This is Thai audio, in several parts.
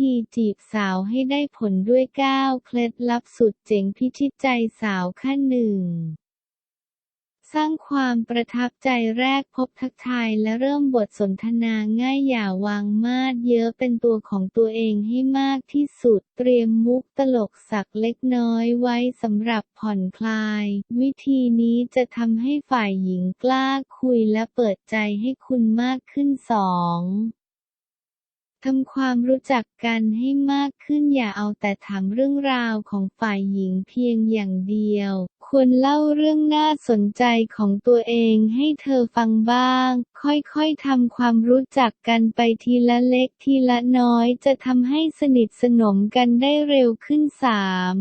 ธีจีบสาวให้ได้ผลด้วย 9 เคล็ดลับสุดเจ๋งพิชิตใจสาวขั้นหนึ่งสร้างความประทับใจแรกพบทักทายและเริ่มบทสนทนาง่ายอย่าวางมาดเยอะเป็นตัวของตัวเองให้มากที่สุด เตรียมมุกตลกสักเล็กน้อยไว้สำหรับผ่อนคลาย วิธีนี้จะทำให้ฝ่ายหญิงกล้าคุยและเปิดใจให้คุณมากขึ้นสอง ทำความรู้จักกันให้มากขึ้นอย่าเอาแต่ถามเรื่องราวของฝ่ายหญิงเพียงอย่างเดียว ควรเล่าเรื่องน่าสนใจของตัวเองให้เธอฟังบ้าง ค่อยๆทำความรู้จักกันไปทีละเล็กทีละน้อยจะทำให้สนิทสนมกันได้เร็วขึ้นสาม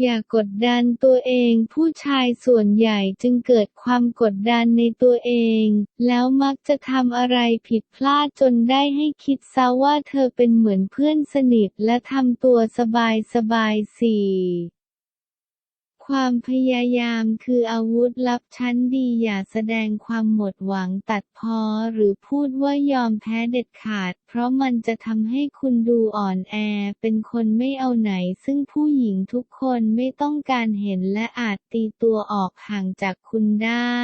อย่ากดดันตัวเอง ผู้ชายส่วนใหญ่จึงเกิดความกดดันในตัวเอง แล้วมักจะทำอะไรผิดพลาดจนได้ให้คิดซะว่าเธอเป็นเหมือนเพื่อนสนิทและทำตัวสบายสบายสี่ ความพยายามคืออาวุธลับชั้นดีอย่าแสดงความหมดหวังตัดพอหรือพูดว่ายอมแพ้เด็ดขาด เพราะมันจะทำให้คุณดูอ่อนแอ เป็นคนไม่เอาไหน ซึ่งผู้หญิงทุกคนไม่ต้องการเห็นและอาจตีตัวออกห่างจากคุณได้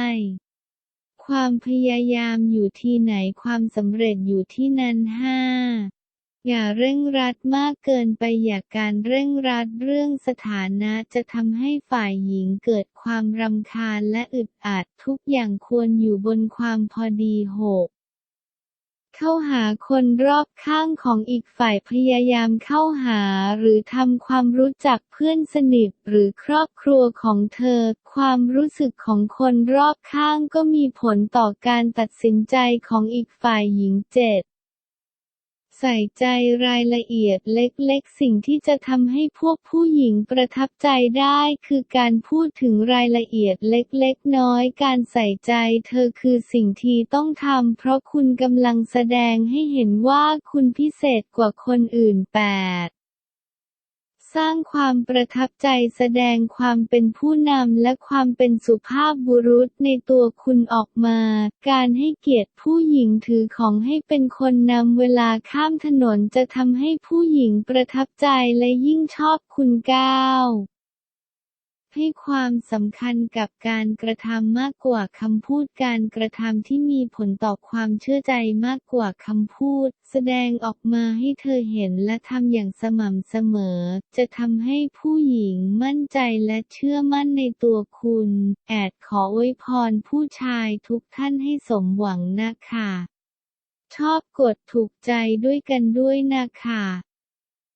ความพยายามอยู่ที่ไหนความสำเร็จอยู่ที่นั้นห้า อย่าเร่งรัดมากเกินไปอย่าการเร่งรัดเรื่องสถานะจะทำให้ฝ่ายหญิงเกิดความรำคาญและอึดอัดทุกอย่างควรอยู่บนความพอดีหกเข้าหาคนรอบข้างของอีกฝ่ายพยายามเข้าหาหรือทำความรู้จักเพื่อนสนิทหรือครอบครัวของเธอ ความรู้สึกของคนรอบข้างก็มีผลต่อการตัดสินใจของอีกฝ่ายหญิงเจ็ด ใส่ใจรายละเอียดเล็กๆ สิ่งที่จะทำให้พวกผู้หญิงประทับใจได้คือการพูดถึงรายละเอียดเล็กๆ น้อยการใส่ใจเธอคือสิ่งที่ต้องทำเพราะคุณกำลังแสดงให้เห็นว่าคุณพิเศษกว่าคนอื่นแปด สร้างความประทับใจแสดงความเป็นผู้นำและความเป็นสุภาพบุรุษในตัวคุณออกมา การให้เกียรติผู้หญิงถือของให้เป็นคนนำเวลาข้ามถนนจะทำให้ผู้หญิงประทับใจและยิ่งชอบคุณก้าว ให้ความสำคัญกับการกระทำมากกว่าคำพูดการกระทำที่มีผลต่อความเชื่อใจมากกว่าคำพูด แสดงออกมาให้เธอเห็นและทำอย่างสม่ำเสมอ จะทำให้ผู้หญิงมั่นใจและเชื่อมั่นในตัวคุณ แอดขออวยพรผู้ชายทุกท่านให้สมหวังนะคะ ชอบกดถูกใจด้วยกันด้วยนะคะ